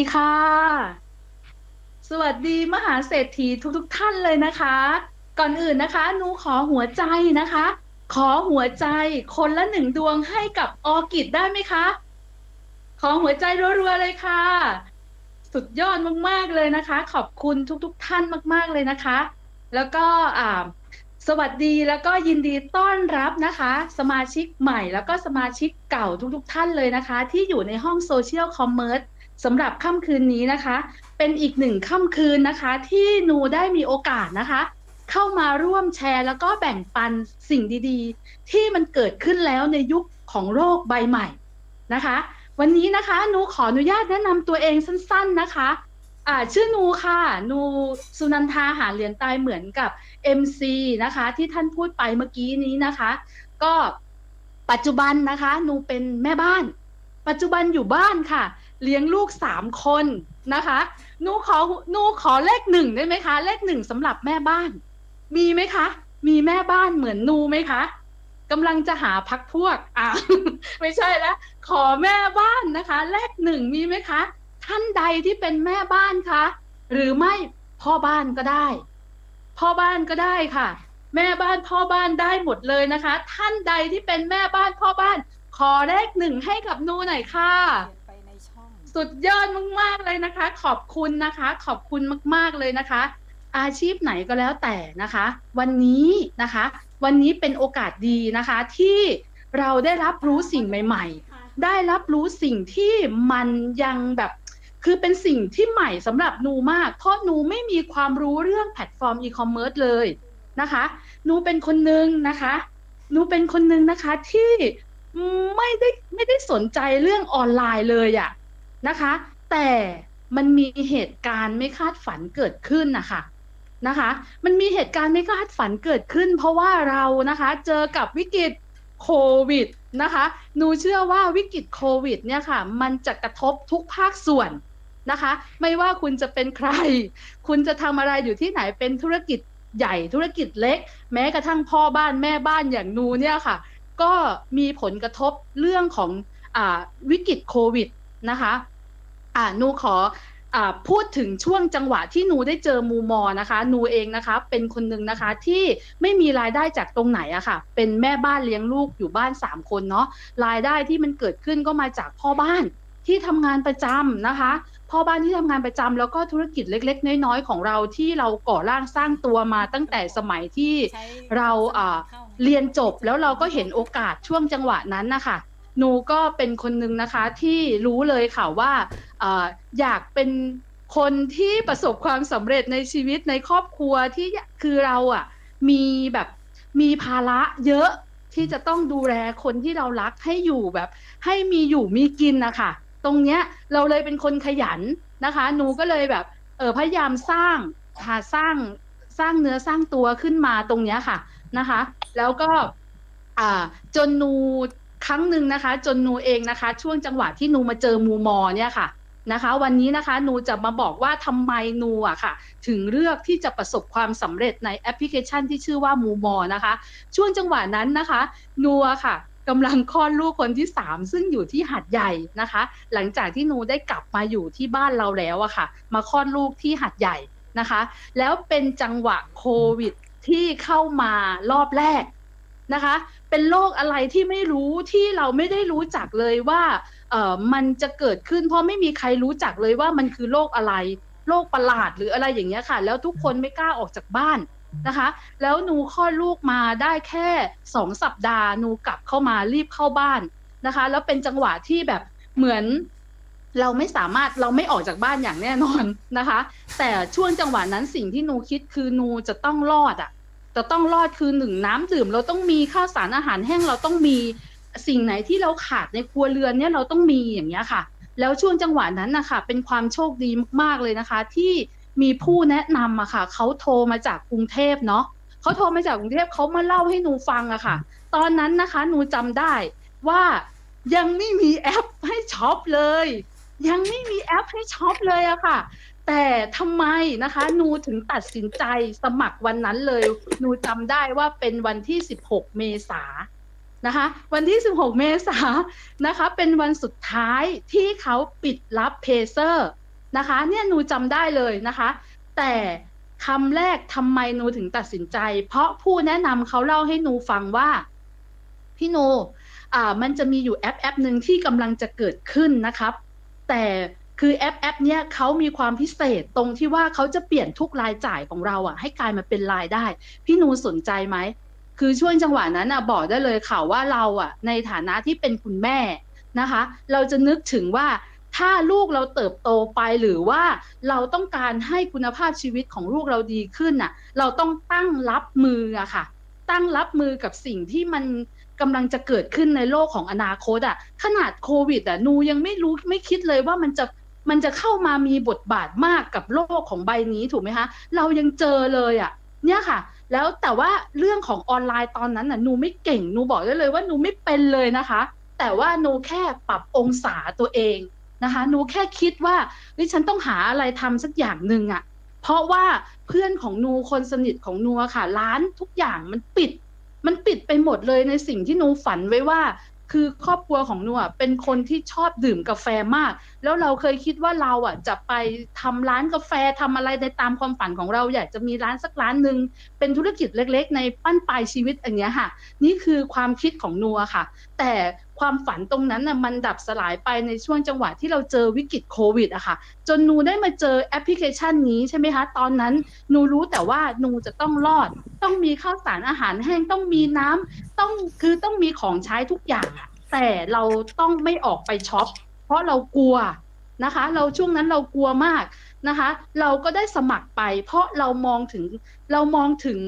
ดีค่ะ สวัสดีมหาเศรษฐีทุกๆท่านเลยนะคะ ก่อนอื่นนะคะหนูขอหัวใจนะคะ ขอหัวใจคนละหนึ่งดวงให้กับออกิจได้ไหมคะ ขอหัวใจรัวๆเลยค่ะ สุดยอดมากๆเลยนะคะ ขอบคุณทุกๆท่านมากๆเลยนะคะ แล้วก็อ่าสวัสดีแล้วก็ยินดีต้อนรับนะคะ สมาชิกใหม่แล้วก็สมาชิกเก่าทุกๆท่านเลยนะคะ ที่อยู่ในห้องโซเชียลคอมเมอร์ สำหรับค่ำคืนนี้นะคะ เป็นอีกหนึ่งค่ำคืนนะคะ ที่หนูได้มีโอกาสนะคะ เข้ามาร่วมแชร์แล้วก็แบ่งปันสิ่งดีๆ ที่มันเกิดขึ้นแล้วในยุคของโรคใบใหม่นะคะ วันนี้นะคะหนูขออนุญาตแนะนำตัวเองสั้น ๆนะคะอ่าชื่อนูค่ะ นูสุนันทาหาเหรียญตายเหมือนกับ MC นะคะ ที่ท่านพูดไปเมื่อกี้นี้นะคะ ก็ปัจจุบันนะคะนูเป็นแม่บ้าน ปัจจุบันอยู่บ้านค่ะ เลี้ยงลูกสามคนนะคะหนูขอหนูขอเลขหนึ่งได้ไหมคะ เลขหนึ่งสำหรับแม่บ้าน มีไหมคะ มีแม่บ้านเหมือนหนูไหมคะกำลังจะหาพักพวกอ่าไม่ใช่แล้วขอแม่บ้านนะคะ เลขหนึ่งมีไหมคะ ท่านใดที่เป็นแม่บ้านคะ หรือไม่พ่อบ้านก็ได้ พ่อบ้านก็ได้ค่ะ แม่บ้านพ่อบ้านได้หมดเลยนะคะ ท่านใดที่เป็นแม่บ้านพ่อบ้าน ขอเลขหนึ่งให้กับนูหน่อยค่ะ สุดยอดมากๆเลยนะคะ ขอบคุณนะคะ ขอบคุณมาก ๆเลยนะคะ อาชีพไหนก็แล้วแต่นะคะ วันนี้นะคะ วันนี้เป็นโอกาสดีนะคะ ที่เราได้รับรู้สิ่งใหม่ ๆ ได้รับรู้สิ่งที่มันยังแบบคือเป็นสิ่งที่ใหม่สำหรับหนูมาก เพราะหนูไม่มีความรู้เรื่องแพลตฟอร์มอีคอมเมิร์ซเลยนะคะหนูเป็นคนหนึ่งนะคะหนูเป็นคนหนึ่งนะคะที่ไม่ได้ไม่ได้สนใจเรื่องออนไลน์เลยอะ นะคะ แต่มันมีเหตุการณ์ไม่คาดฝันเกิดขึ้นนะคะนะคะ มันมีเหตุการณ์ไม่คาดฝันเกิดขึ้น เพราะว่าเรานะคะเจอกับวิกฤตโควิดนะคะหนูเชื่อว่าวิกฤตโควิดเนี่ยค่ะ มันจะกระทบทุกภาคส่วนนะคะ ไม่ว่าคุณจะเป็นใคร คุณจะทำอะไรอยู่ที่ไหนเป็นธุรกิจใหญ่ธุรกิจเล็ก แม้กระทั่งพ่อบ้านแม่บ้านอย่างหนูเนี่ยค่ะ ก็มีผลกระทบเรื่องของอวิกฤตโควิด นะคะ อ่านูขออาพูดถึงช่วงจังหวะที่นูได้เจอมูมอนะคะ นูเองนะคะ เป็นคนหนึ่งนะคะที่ไม่มีรายได้จากตรงไหนอะค่ะ เป็นแม่บ้านเลี้ยงลูกอยู่บ้านสามคนเนาะรายได้ที่มันเกิดขึ้นก็มาจากพ่อบ้านที่ทำงานประจำนะคะ พ่อบ้านที่ทำงานประจำแล้วก็ธุรกิจเล็ก ๆ น้อยๆของเราที่เราก่อร่างสร้างตัวมาตั้งแต่สมัยที่เราเรียนจบแล้วเราก็เห็นโอกาสช่วงจังหวะนั้นนะคะ หนูก็เป็นคนหนึ่งนะคะที่รู้เลยค่ะว่าออยากเป็นคนที่ประสบความสำเร็จในชีวิตในครอบครัวที่คือเราอะมีแบบมีภาระเยอะที่จะต้องดูแลคนที่เรารักให้อยู่แบบ ให้มีอยู่มีกินนะคะตรงเนี้ยเราเลยเป็นคนขยันนะคะ หนูก็เลยแบบเออพยายามสร้างหาสร้างสร้างเนื้อสร้างตัวขึ้นมาตรงเนี้ยค่ะนะคะ แล้วก็อ่าจนนู ครั้งหนึ่งนะคะ จนนูเองนะคะ ช่วงจังหวะที่นูมาเจอมูมอเนี่ยค่ะนะคะ วันนี้นะคะนูจะมาบอกว่าทำไมนูอะค่ะ ถึงเลือกที่จะประสบความสำเร็จในแอปพลิเคชันที่ชื่อว่ามูมอนะคะ ช่วงจังหวะนั้นนะคะนูอะค่ะกำลังคลอดลูกคนที่ 3 ซึ่งอยู่ที่หัดใหญ่นะคะ หลังจากที่นูได้กลับมาอยู่ที่บ้านเราแล้วอะค่ะ มาคลอดลูกที่หัดใหญ่นะคะ แล้วเป็นจังหวะโควิดที่เข้ามารอบแรก นะคะ เป็นโรคอะไรที่ไม่รู้ที่เราไม่ได้รู้จักเลยว่าเออมันจะเกิดขึ้น เพราะไม่มีใครรู้จักเลยว่ามันคือโรคอะไรโรคประหลาดหรืออะไรอย่างเงี้ยค่ะ แล้วทุกคนไม่กล้าออกจากบ้านนะคะ แล้วหนูคลอดลูกมาได้แค่สองสัปดาห์หนูกลับเข้ามารีบเข้าบ้านนะคะ แล้วเป็นจังหวะที่แบบเหมือนเราไม่สามารถเราไม่ออกจากบ้านอย่างแน่นอนนะคะ แต่ช่วงจังหวะนั้นสิ่งที่หนูคิดคือหนูจะต้องรอดอะ จะต้องรอดคือหนึ่งน้ำดื่ม เราต้องมีข้าวสารอาหารแห้งเราต้องมีสิ่งไหนที่เราขาดในครัวเรือนเนี่ยเราต้องมีอย่างเงี้ยค่ะ แล้วช่วงจังหวะนั้นนะคะเป็นความโชคดีมากๆเลยนะคะ ที่มีผู้แนะนำอะค่ะเขาโทรมาจากกรุงเทพเนาะเขาโทรมาจากกรุงเทพเขามาเล่าให้หนูฟังอะค่ะ ตอนนั้นนะคะหนูจำได้ว่ายังไม่มีแอปให้ช็อปเลย ยังไม่มีแอปให้ช็อปเลยอะค่ะ แต่ทำไมนะคะนูถึงตัดสินใจสมัครวันนั้นเลยนูจำได้ว่าเป็นวันที่ 16 เมษายนนะคะ วันที่ 16 เมษายนนะคะ เป็นวันสุดท้ายที่เขาปิดรับเพเซอร์นะคะ เนี่ยนูจำได้เลยนะคะ แต่คำแรกทำไมนูถึงตัดสินใจ เพราะผู้แนะนำเขาเล่าให้นูฟังว่า พี่โนอ่ามันจะมีอยู่แอปแอปหนึ่งที่กำลังจะเกิดขึ้นนะครับ แต่ คือแอปแอปเนี้ยเขามีความพิเศษตรงที่ว่าเขาจะเปลี่ยนทุกรายจ่ายของเราอะ ให้กลายมาเป็นรายได้ พี่นูสนใจไหมคือช่วงจังหวะนั้นอะบอกได้เลยค่ะว่าเราอะ ในฐานะที่เป็นคุณแม่นะคะ เราจะนึกถึงว่าถ้าลูกเราเติบโตไปหรือว่าเราต้องการให้คุณภาพชีวิตของลูกเราดีขึ้นน่ะ เราต้องตั้งรับมืออะค่ะ ตั้งรับมือกับสิ่งที่มันกำลังจะเกิดขึ้นในโลกของอนาคตอะขนาดโควิดอะนูยังไม่รู้ไม่คิดเลยว่ามันจะ มันจะเข้ามามีบทบาทมากกับโลกของใบนี้ถูกไหมคะ เรายังเจอเลยอะ เนี่ยค่ะ แล้วแต่ว่าเรื่องของออนไลน์ตอนนั้นน่ะหนูไม่เก่งหนูบอกได้เลยว่าหนูไม่เป็นเลยนะคะ แต่ว่าหนูแค่ปรับองศาตัวเองนะคะหนูแค่คิดว่าเฮ้ยฉันต้องหาอะไรทำสักอย่างหนึ่งอะ เพราะว่าเพื่อนของหนูคนสนิทของหนูอะค่ะ ร้านทุกอย่างมันปิด มันปิดไปหมดเลยในสิ่งที่หนูฝันไว้ว่า คือครอบครัวของหนูอะเป็นคนที่ชอบดื่มกาแฟมาก แล้วเราเคยคิดว่าเราอะจะไปทำร้านกาแฟทำอะไรในตามความฝันของเราอยากจะมีร้านสักร้านหนึ่งเป็นธุรกิจเล็ก ๆ ในปั้นปลายชีวิตอย่างเงี้ยค่ะ นี่คือความคิดของนัวค่ะ แต่ ความฝันตรงนั้นน่ะมันดับสลายไปในช่วงจังหวะที่เราเจอวิกฤตโควิดอะค่ะ จนนูได้มาเจอแอปพลิเคชันนี้ใช่ไหมคะ ตอนนั้นนูรู้แต่ว่านูจะต้องรอด ต้องมีข้าวสารอาหารแห้งต้องมีน้ำต้องคือต้องมีของใช้ทุกอย่างอะแต่เราต้องไม่ออกไปช็อปเพราะเรากลัวนะคะ เราช่วงนั้นเรากลัวมากนะคะ เราก็ได้สมัครไป เพราะเรามองถึงเรามองถึง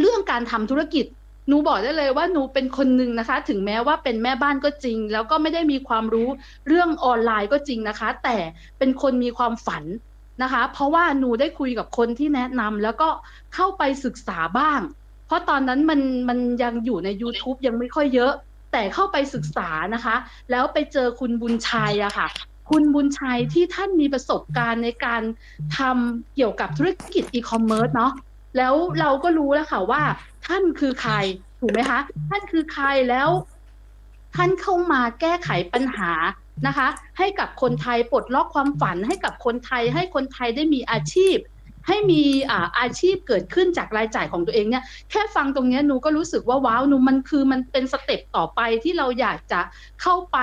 เรื่องการทำธุรกิจ หนูบอกได้เลยว่าหนูเป็นคนหนึ่งนะคะ ถึงแม้ว่าเป็นแม่บ้านก็จริง แล้วก็ไม่ได้มีความรู้เรื่องออนไลน์ก็จริงนะคะ แต่เป็นคนมีความฝันนะคะ เพราะว่าหนูได้คุยกับคนที่แนะนำแล้วก็เข้าไปศึกษาบ้าง เพราะตอนนั้นมันมันยังอยู่ใน YouTube ยังไม่ค่อยเยอะ แต่เข้าไปศึกษานะคะ แล้วไปเจอคุณบุญชัยอะค่ะคุณบุญชัยที่ท่านมีประสบการณ์ในการทำเกี่ยวกับธุรกิจอีคอมเมิร์ซเนาะ แล้วเราก็รู้แล้วค่ะว่า ท่านคือใครถูกไหมคะ ท่านคือใครแล้ว ท่านเข้ามาแก้ไขปัญหานะคะ ให้กับคนไทยปลดล็อกความฝันให้กับคนไทย ให้คนไทยได้มีอาชีพ ให้มีอาอาชีพเกิดขึ้นจากรายจ่ายของตัวเองเนี่ยแค่ฟังตรงเนี้ยหนูก็รู้สึกว่าว้าวหนูมันคือมันเป็นสเต็ปต่อไปที่เราอยากจะเข้าไป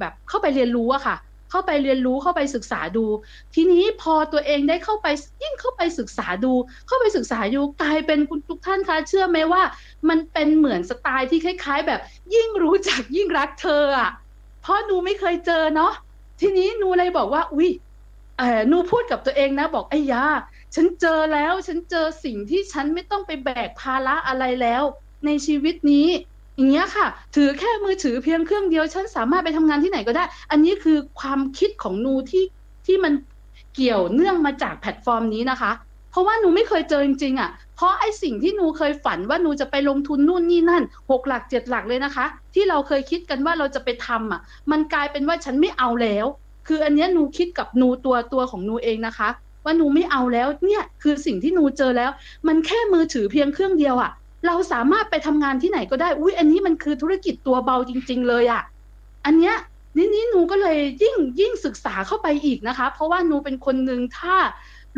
แบบเข้าไปเรียนรู้อะค่ะ เข้าไปเรียนรู้เข้าไปศึกษาดู ทีนี้พอตัวเองได้เข้าไปยิ่งเข้าไปศึกษาดู เข้าไปศึกษาอยู่กลายเป็นคุณทุกท่านคะเชื่อไหมว่า มันเป็นเหมือนสไตล์ที่คล้ายๆ แบบ ยิ่งรู้จักยิ่งรักเธออะเพราะหนูไม่เคยเจอเนาะทีนี้หนูเลยบอกว่าอุ้ยเออหนูพูดกับตัวเองนะ บอกไอ้ยาฉันเจอแล้ว ฉันเจอสิ่งที่ฉันไม่ต้องไปแบกภาระอะไรแล้ว ในชีวิตนี้ อย่างเงี้ยค่ะ ถือแค่มือถือเพียงเครื่องเดียวฉันสามารถไปทำงานที่ไหนก็ได้ อันนี้คือความคิดของนูที่ที่มันเกี่ยวเนื่องมาจากแพลตฟอร์มนี้นะคะ เพราะว่าหนูไม่เคยเจอจริงๆอะ เพราะไอ้สิ่งที่หนูเคยฝันว่าหนูจะไปลงทุนนู่นนี่นั่นหกหลักเจ็ดหลักเลยนะคะ ที่เราเคยคิดกันว่าเราจะไปทำอะ มันกลายเป็นว่าฉันไม่เอาแล้ว คืออันเนี้ยหนูคิดกับหนูตัวตัวของหนูเองนะคะว่าหนูไม่เอาแล้วเนี่ยคือสิ่งที่หนูเจอแล้ว มันแค่มือถือเพียงเครื่องเดียวอะ่ะ เราสามารถไปทำงานที่ไหนก็ได้ อุ้ยอันนี้มันคือธุรกิจตัวเบาจริง ๆ เลยอะ่ะ อันเนี้ยนี่นี่หนูก็เลยยิ่งยิ่งศึกษาเข้าไปอีกนะคะ เพราะว่าหนูเป็นคนหนึ่งถ้า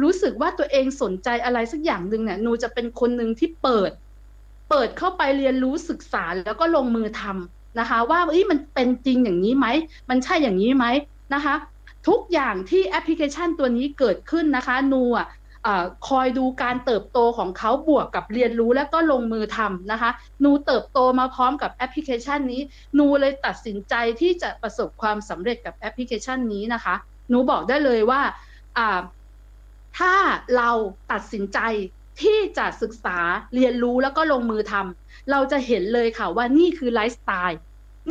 รู้สึกว่าตัวเองสนใจอะไรสักอย่างหนึ่งเนี่ยหนูจะเป็นคนหนึ่งที่เปิด เปิดเข้าไปเรียนรู้ศึกษาแล้วก็ลงมือทำนะคะ ว่าเอ้ยมันเป็นจริงอย่างนี้ไหมมันใช่อย่างนี้ไหมนะคะ ทุกอย่างที่แอปพลิเคชันตัวนี้เกิดขึ้นนะคะนูอะ คอยดูการเติบโตของเขาบวกกับเรียนรู้แล้วก็ลงมือทำนะคะนูเติบโตมาพร้อมกับแอปพลิเคชันนี้นูเลยตัดสินใจที่จะประสบความสำเร็จกับแอปพลิเคชันนี้นะคะนูบอกได้เลยว่าถ้าเราตัดสินใจที่จะศึกษาเรียนรู้แล้วก็ลงมือทำเราจะเห็นเลยค่ะว่านี่คือไลฟ์สไตล์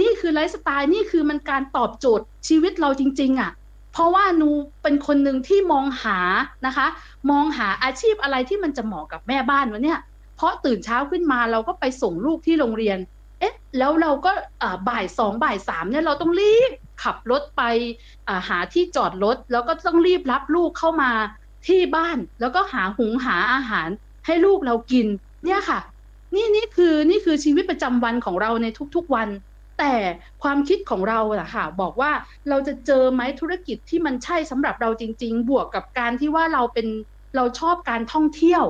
นี่คือไลฟ์สไตล์นี่คือมันการตอบโจทย์ชีวิตเราจริง ๆอะ่ะ เพราะว่านูเป็นคนหนึ่งที่มองหานะคะ มองหาอาชีพอะไรที่มันจะเหมาะกับแม่บ้านวะเนี่ย เพราะตื่นเช้าขึ้นมาเราก็ไปส่งลูกที่โรงเรียน เอ๊ะ แล้วเราก็บ่ายสองบ่ายสามเนี่ยเราต้องรีบขับรถไปหาที่จอดรถ แล้วก็ต้องรีบรับลูกเข้ามาที่บ้าน แล้วก็หาหุงหาอาหารให้ลูกเรากิน เนี่ยค่ะ นี่นี่คือนี่คือชีวิตประจำวันของเราในทุกๆวัน แต่ความคิดของเราอะค่ะบอกว่าเราจะเจอไหมธุรกิจที่มันใช่สำหรับเราจริง ๆ บวกกับการที่ว่าเราเป็นเราชอบการท่องเที่ยว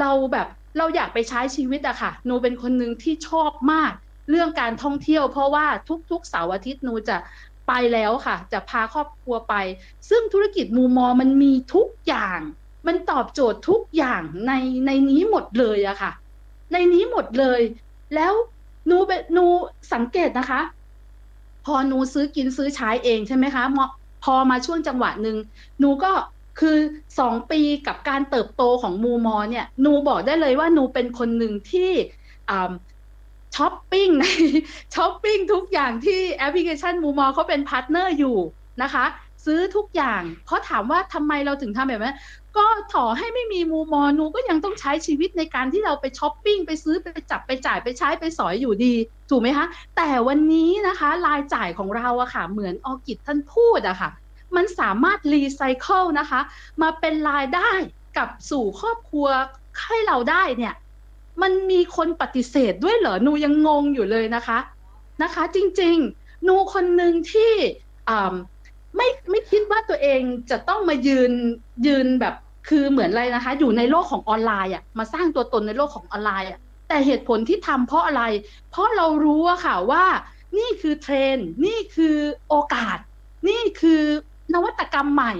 เราแบบเราอยากไปใช้ชีวิตอะค่ะหนูเป็นคนหนึ่งที่ชอบมาก เรื่องการท่องเที่ยว เพราะว่าทุกๆเสาร์อาทิตย์หนูจะไปแล้วค่ะ จะพาครอบครัวไป ซึ่งธุรกิจมูมอมันมีทุกอย่าง มันตอบโจทย์ทุกอย่างในในนี้หมดเลยอะค่ะ ในนี้หมดเลย แล้ว นูเปหนูสังเกตนะคะ พอหนูซื้อกินซื้อใช้เองใช่ไหมคะพอมาช่วงจังหวะหนึ่งหนูก็คือสองปีกับการเติบโตของมูมอเนี่ยหนูบอกได้เลยว่าหนูเป็นคนหนึ่งที่ช้อปปิ้งในช้อปปิ้งทุกอย่างที่แอปพลิเคชันมูมอเขาเป็นพาร์ทเนอร์อยู่นะคะ ซื้อทุกอย่างเพราะถามว่าทำไมเราถึงทำแบบนั้นก็ถอให้ไม่มีมูมอนูก็ยังต้องใช้ชีวิตในการที่เราไปช้อปปิ้งไปซื้อไปจับไปจ่ายไปใช้ไปสอยอยู่ดี ถูกไหมคะ แต่วันนี้นะคะรายจ่ายของเราอะค่ะ เหมือนออกิจท่านพูดอะค่ะ มันสามารถรีไซเคิลนะคะ มาเป็นรายได้กับสู่ครอบครัวให้เราได้เนี่ย มันมีคนปฏิเสธด้วยเหรอหนูยังงงอยู่เลยนะคะนะคะ จริงๆหนูคนหนึ่งที่ ไม่ไม่คิดว่าตัวเองจะต้องมายืนยืนแบบคือเหมือนอะไรนะคะ อยู่ในโลกของออนไลน์อะมาสร้างตัวตนในโลกของออนไลน์อะแต่เหตุผลที่ทำเพราะอะไร เพราะเรารู้อะค่ะว่า นี่คือเทรนนี่คือโอกาส นี่คือนวัตกรรมใหม่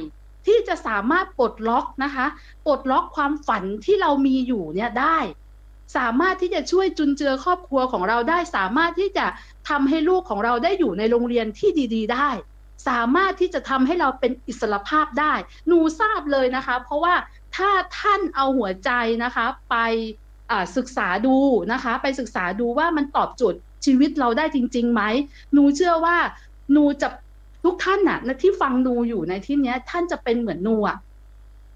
ที่จะสามารถปลดล็อกนะคะปลดล็อกความฝันที่เรามีอยู่เนี่ยได้ สามารถที่จะช่วยจุนเจือครอบครัวของเราได้ สามารถที่จะทำให้ลูกของเราได้อยู่ในโรงเรียนที่ดี ๆ ได้ สามารถที่จะทำให้เราเป็นอิสระภาพได้ หนูทราบเลยนะคะ เพราะว่าถ้าท่านเอาหัวใจนะคะ ไปศึกษาดูนะคะ ไปศึกษาดูว่ามันตอบโจทย์ชีวิตเราได้จริงๆไหมหนูเชื่อว่าหนูจะทุกท่านน่ะที่ฟังหนูอยู่ในที่นี้ท่านจะเป็นเหมือนหนูอะ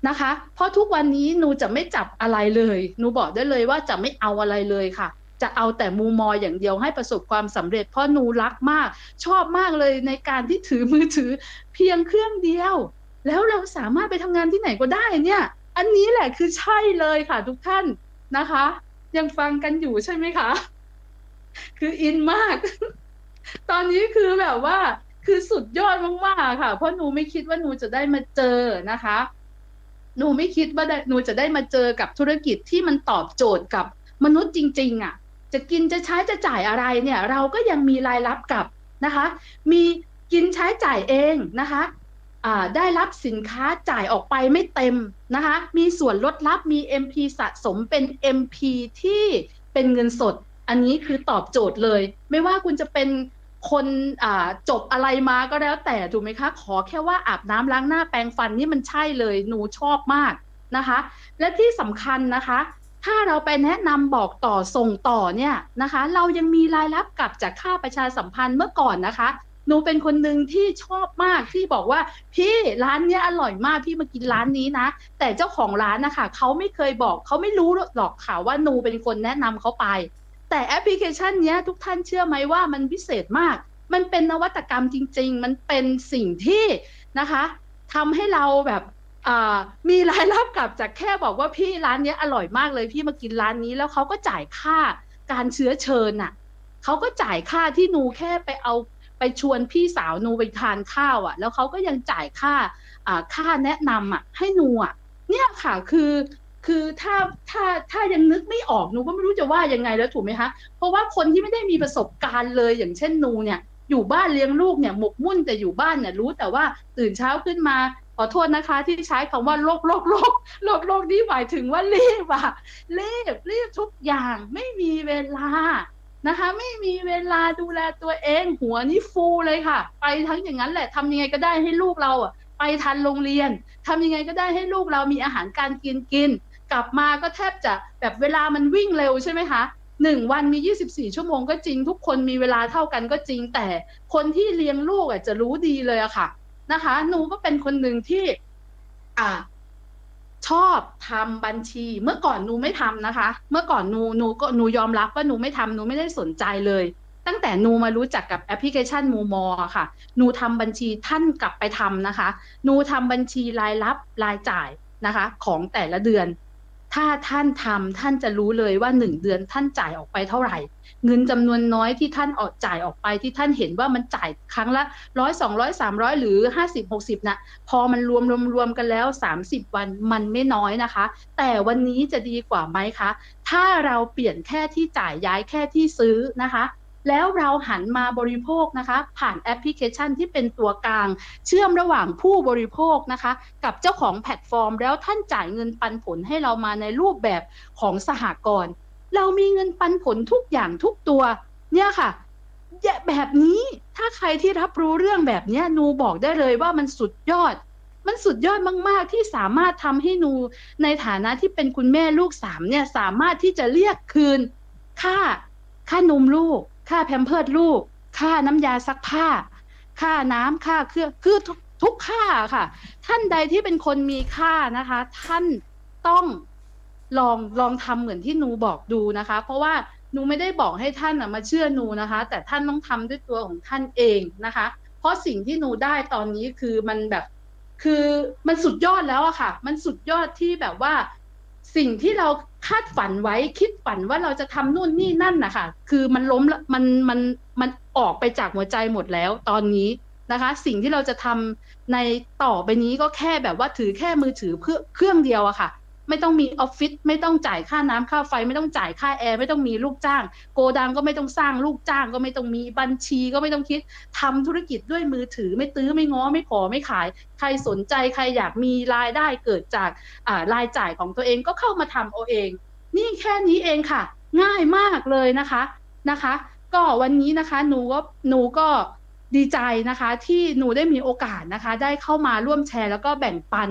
นะคะ เพราะทุกวันนี้หนูจะไม่จับอะไรเลยหนูบอกได้เลยว่าจะไม่เอาอะไรเลยค่ะ จะเอาแต่มูมออย่างเดียวให้ประสบความสำเร็จ เพราะหนูรักมาก ชอบมากเลยในการที่ถือมือถือเพียงเครื่องเดียว แล้วเราสามารถไปทำงานที่ไหนก็ได้เนี่ย อันนี้แหละคือใช่เลยค่ะทุกท่านนะคะ ยังฟังกันอยู่ใช่ไหมคะ คืออินมาก ตอนนี้คือแบบว่าคือสุดยอดมากๆค่ะ เพราะหนูไม่คิดว่าหนูจะได้มาเจอนะคะ หนูไม่คิดว่าหนูจะได้มาเจอกับธุรกิจที่มันตอบโจทย์กับมนุษย์จริง ๆอะ จะกินจะใช้จะจ่ายอะไรเนี่ยเราก็ยังมีรายรับกับนะคะ มีกินใช้จ่ายเองนะคะได้รับสินค้าจ่ายออกไปไม่เต็มนะคะ มีส่วนลดรับมี MP สะสมเป็น MP ที่เป็นเงินสด อันนี้คือตอบโจทย์เลย ไม่ว่าคุณจะเป็นคนจบอะไรมาก็แล้วแต่ถูกไหมคะ ขอแค่ว่าอาบน้ำล้างหน้าแปรงฟันนี่มันใช่เลย หนูชอบมากนะคะ และที่สำคัญนะคะ ถ้าเราไปแนะนำบอกต่อส่งต่อเนี่ยนะคะ เรายังมีรายรับกลับจากค่าประชาสัมพันธ์เมื่อก่อนนะคะหนูเป็นคนหนึ่งที่ชอบมากที่บอกว่า พี่ร้านเนี้ยอร่อยมากพี่มากินร้านนี้นะ แต่เจ้าของร้านนะคะเขาไม่เคยบอกเขาไม่รู้หรอกค่ะว่าหนูเป็นคนแนะนำเขาไป แต่แอปพลิเคชันเนี้ยทุกท่านเชื่อไหมว่ามันพิเศษมาก มันเป็นนวัตกรรมจริง ๆ มันเป็นสิ่งที่นะคะทำให้เราแบบ มีรายรับกลับจากแค่บอกว่าพี่ร้านนี้อร่อยมากเลยพี่มากินร้านนี้แล้วเขาก็จ่ายค่าการเชื้อเชิญน่ะเขาก็จ่ายค่าที่นูแค่ไปเอาไปชวนพี่สาวนูไปทานข้าวอะ แล้วเขาก็ยังจ่ายค่าค่าแนะนำอะ ให้นูอะ เนี่ยค่ะคือคือถ้าถ้าถ้ายังนึกไม่ออกนูก็ไม่รู้จะว่ายังไงแล้วถูกไหมคะ เพราะว่าคนที่ไม่ได้มีประสบการณ์เลยอย่างเช่นนูเนี่ย อยู่บ้านเลี้ยงลูกเนี่ยหมกมุ่นแต่อยู่บ้านเนี่ยรู้แต่ว่าตื่นเช้าขึ้นมา ขอโทษนะคะ ที่ใช้คำว่าโลกโลกโลกโลกโลกนี้หมายถึงว่ารีบอะรีบรีบทุกอย่างไม่มีเวลานะคะ ไม่มีเวลาดูแลตัวเอง หัวนี่ฟูเลยค่ะ ไปทั้งอย่างนั้นแหละทำยังไงก็ได้ให้ลูกเราอะไปทันโรงเรียนทำยังไงก็ได้ให้ลูกเรามีอาหารการกินกิน กลับมาก็แทบจะแบบเวลามันวิ่งเร็วใช่ไหมคะหนึ่งวันมี 24 ชั่วโมงก็จริง ทุกคนมีเวลาเท่ากันก็จริง แต่คนที่เลี้ยงลูกอะจะรู้ดีเลยอะค่ะ นะคะ หนูก็เป็นคนหนึ่งที่อ่าชอบทำบัญชี เมื่อก่อนหนูไม่ทำนะคะ เมื่อก่อนหนูหนูก็หนูยอมรับว่าหนูไม่ทำหนูไม่ได้สนใจเลย ตั้งแต่หนูมารู้จักกับแอปพลิเคชันมูมอค่ะหนูทำบัญชีท่านกลับไปทำนะคะหนูทำบัญชีรายรับรายจ่ายนะคะ ของแต่ละเดือน ถ้าท่านทำท่านจะรู้เลยว่าหนึ่งเดือนท่านจ่ายออกไปเท่าไหร่ เงินจำนวนน้อยที่ท่านออกจ่ายออกไปที่ท่านเห็นว่ามันจ่ายครั้งละร้อยสองร้อยสามร้อยหรือห้าสิบหกสิบนะพอมันรวมรวมรวมกันแล้วสามสิบวันมันไม่น้อยนะคะ แต่วันนี้จะดีกว่าไหมคะ ถ้าเราเปลี่ยนแค่ที่จ่ายย้ายแค่ที่ซื้อนะคะแล้วเราหันมาบริโภคนะคะ ผ่านแอปพลิเคชันที่เป็นตัวกลาง เชื่อมระหว่างผู้บริโภคนะคะ กับเจ้าของแพลตฟอร์ม แล้วท่านจ่ายเงินปันผลให้เรามาในรูปแบบของสหกรณ์ เรามีเงินปันผลทุกอย่างทุกตัว เนี่ยค่ะแบบนี้ถ้าใครที่รับรู้เรื่องแบบนี้นูบอกได้เลยว่ามันสุดยอด มันสุดยอดมาก ๆ ที่สามารถทำให้นูในฐานะที่เป็นคุณแม่ลูกสามเนี่ยสามารถที่จะเรียกคืน ค่า ค่านมลูก ค่าแพมเพิร์ดลูก ค่าน้ำยาซักผ้า ค่าน้ำค่าเครื่องคือทุกทุกค่าค่ะ ท่านใดที่เป็นคนมีค่านะคะ ท่านต้อง ลองลองทำเหมือนที่หนูบอกดูนะคะ เพราะว่าหนูไม่ได้บอกให้ท่านมาเชื่อหนูนะคะ แต่ท่านต้องทำด้วยตัวของท่านเองนะคะ เพราะสิ่งที่หนูได้ตอนนี้คือมันแบบคือมันสุดยอดแล้วอะค่ะ มันสุดยอดที่แบบว่า สิ่งที่เราคาดฝันไว้คิดฝันว่าเราจะทำนู่นนี่นั่นนะคะคือมันล้มมันมันมันออกไปจากหัวใจหมดแล้วตอนนี้นะคะ สิ่งที่เราจะทำในต่อไปนี้ก็แค่แบบว่าถือแค่มือถือเพื่อเครื่องเดียวอะค่ะ ไม่ต้องมีออฟฟิศไม่ต้องจ่ายค่าน้ำค่าไฟ ไม่ต้องจ่ายค่าแอร์ไม่ต้องมีลูกจ้าง โกดังก็ไม่ต้องสร้างลูกจ้างก็ไม่ต้องมีบัญชีก็ไม่ต้องคิดทำธุรกิจด้วยมือถือไม่ตื้อไม่ง้อไม่ขอไม่ขาย ใครสนใจใครอยากมีรายได้เกิดจากรายจ่ายของตัวเองก็เข้ามาทำเอาเอง นี่แค่นี้เองค่ะ ง่ายมากเลยนะคะนะคะ ก็วันนี้นะคะหนูก็หนูก็ ดีใจนะคะ ที่หนูได้มีโอกาสนะคะ ได้เข้ามาร่วมแชร์ แล้วก็แบ่งปัน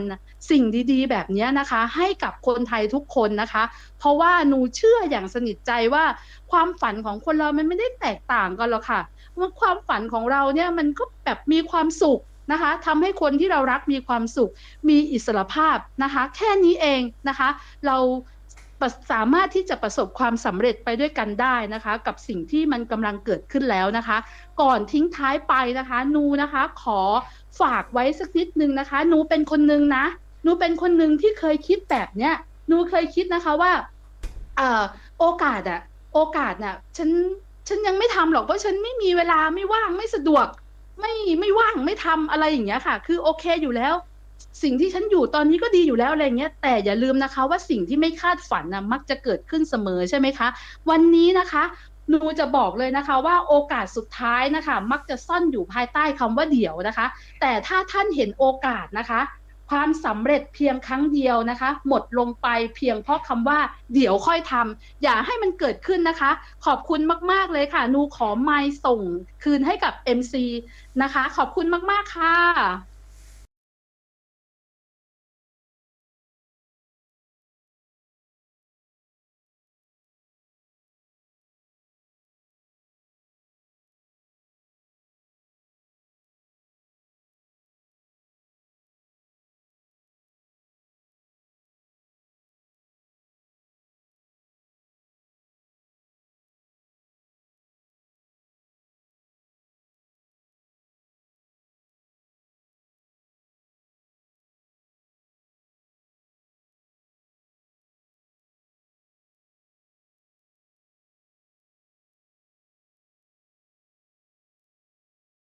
สิ่งดีๆ แบบนี้นะคะ ให้กับคนไทยทุกคนนะคะ เพราะว่าหนูเชื่ออย่างสนิทใจว่าความฝันของคนเรามันไม่ได้แตกต่างกันหรอกค่ะว่าความฝันของเราเนี่ยมันก็แบบมีความสุขนะคะทำให้คนที่เรารักมีความสุข มีอิสรภาพนะคะ แค่นี้เองนะคะ เรา สามารถที่จะประสบความสำเร็จไปด้วยกันได้นะคะ กับสิ่งที่มันกำลังเกิดขึ้นแล้วนะคะ ก่อนทิ้งท้ายไปนะคะ นูนะคะขอฝากไว้สักนิดนึงนะคะ นูเป็นคนนึงนะนูเป็นคนหนึ่งที่เคยคิดแบบเนี้ยนูเคยคิดนะคะว่าเอ่อโอกาสอะโอกาสน่ะฉันฉันยังไม่ทำหรอกเพราะฉันไม่มีเวลาไม่ว่างไม่สะดวก ไม่ไม่ว่างไม่ทำอะไรอย่างเงี้ยค่ะ คือโอเคอยู่แล้ว สิ่งที่ฉันอยู่ตอนนี้ก็ดีอยู่แล้วอะไรเงี้ยแต่อย่าลืมนะคะว่าสิ่งที่ไม่คาดฝันนะมักจะเกิดขึ้นเสมอใช่ไหมคะ วันนี้นะคะนูจะบอกเลยนะคะว่าโอกาสสุดท้ายนะคะ มักจะซ่อนอยู่ภายใต้คำว่าเดี๋ยวนะคะ แต่ถ้าท่านเห็นโอกาสนะคะ ความสำเร็จเพียงครั้งเดียวนะคะ หมดลงไปเพียงเพราะคำว่าเดี๋ยวค่อยทำอย่าให้มันเกิดขึ้นนะคะ ขอบคุณมาก ๆเลยค่ะนูขอไมส่งคืนให้กับ MC นะคะ ขอบคุณมาก ๆ ค่ะ